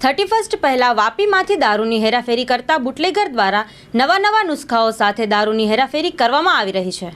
Thirty first પહેલાં વાપીમાંથી દારૂની હેરાફેરી કરતા બુટલેગર દ્વારા નવા નવા નુસ્ખાઓ સાથે દારૂની હેરાફેરી કરવામાં આવી રહી છે.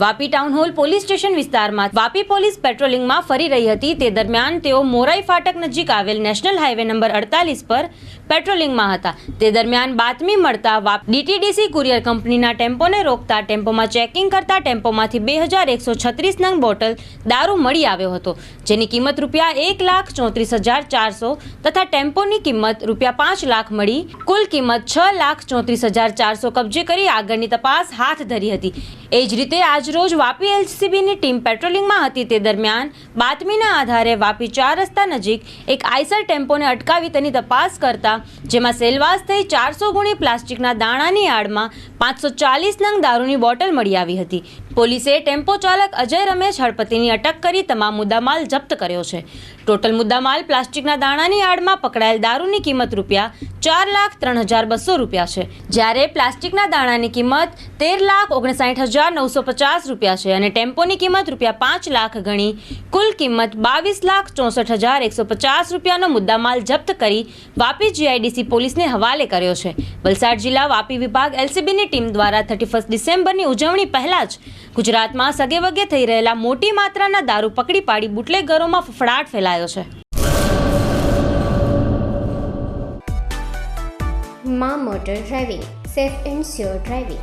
Vapi town hall police station વિસ્તારમાં વાપી પોલીસ પેટ્રોલિંગમાં ફરી રહી હતી. તે દરમિયાન તેઓ મોરાઈ ફાટક નજીક આવેલ નેશનલ હાઈવે નંબર અડતાલીસ પર પેટ્રોલિંગમાં હતા. તે દરમિયાન બાતમી મળતા ડીટીડીસી કુરિયર કંપનીના ટેમ્પોને રોકતા ટેમ્પોમાં ચેકિંગ કરતા ટેમ્પોમાંથી બે હજાર એકસો છત્રીસ નંગ બોટલ દારૂ મળી આવ્યો હતો, જેની કિંમત રૂપિયા એક લાખ ચોત્રીસ હજાર ચારસો તથા ટેમ્પોની કિંમત રૂપિયા પાંચ લાખ મળી, કુલ કિંમત છ લાખ ચોત્રીસ હજાર ચારસો કબજે કરી આગળની તપાસ હાથ ધરી હતી. એ જ રીતે આજરોજ વાપી એલસીબીની ટીમ પેટ્રોલિંગમાં હતી તે દરમિયાન બાતમીના આધારે વાપી ચાર રસ્તા નજીક એક આઈસર ટેમ્પોને અટકાવી તેની તપાસ કરતા જેમાં સેલવાસ થઈ ચારસો ગુણી પ્લાસ્ટિકના દાણાની આડમાં પાંચસો ચાલીસ નંગ દારૂની બોટલ મળી આવી હતી. પોલીસે ટેમ્પો ચાલક અજય રમેશ હળપતિની અટક કરી તમામ મુદ્દામાલ જપ્ત કર્યો છે. ટોટલ મુદ્દામાલ પ્લાસ્ટિકના દાણાની આડમાં પકડાયેલ દારૂની કિંમત રૂપિયા ચાર લાખ ત્રણ હજાર બસો રૂપિયા છે. જ્યારે પ્લાસ્ટિકના દાણાની કિંમત તેર લાખ ઓગણસાઠ હજાર નવસો પચાસ રૂપિયા છે અને ટેમ્પોની કિંમત રૂપિયા પાંચ લાખ ગણી. કુલ કિંમત બાવીસ લાખ ચોસઠ હજાર એકસો પચાસ રૂપિયાનો મુદ્દામાલ જપ્ત કરી વાપી જીઆઈડીસી પોલીસને હવાલે કર્યો છે. વલસાડ જિલ્લા વાપી વિભાગ એલસીબીની ટીમ દ્વારા થર્ટી ફર્સ્ટ ડિસેમ્બરની ઉજવણી પહેલાં જ ગુજરાતમાં સગેવગે થઈ રહેલા મોટી માત્રાના દારૂ પકડી પાડી બુટલેગરોમાં ફફડાટ ફેલાયો છે. Maa motor driving, safe and sure driving.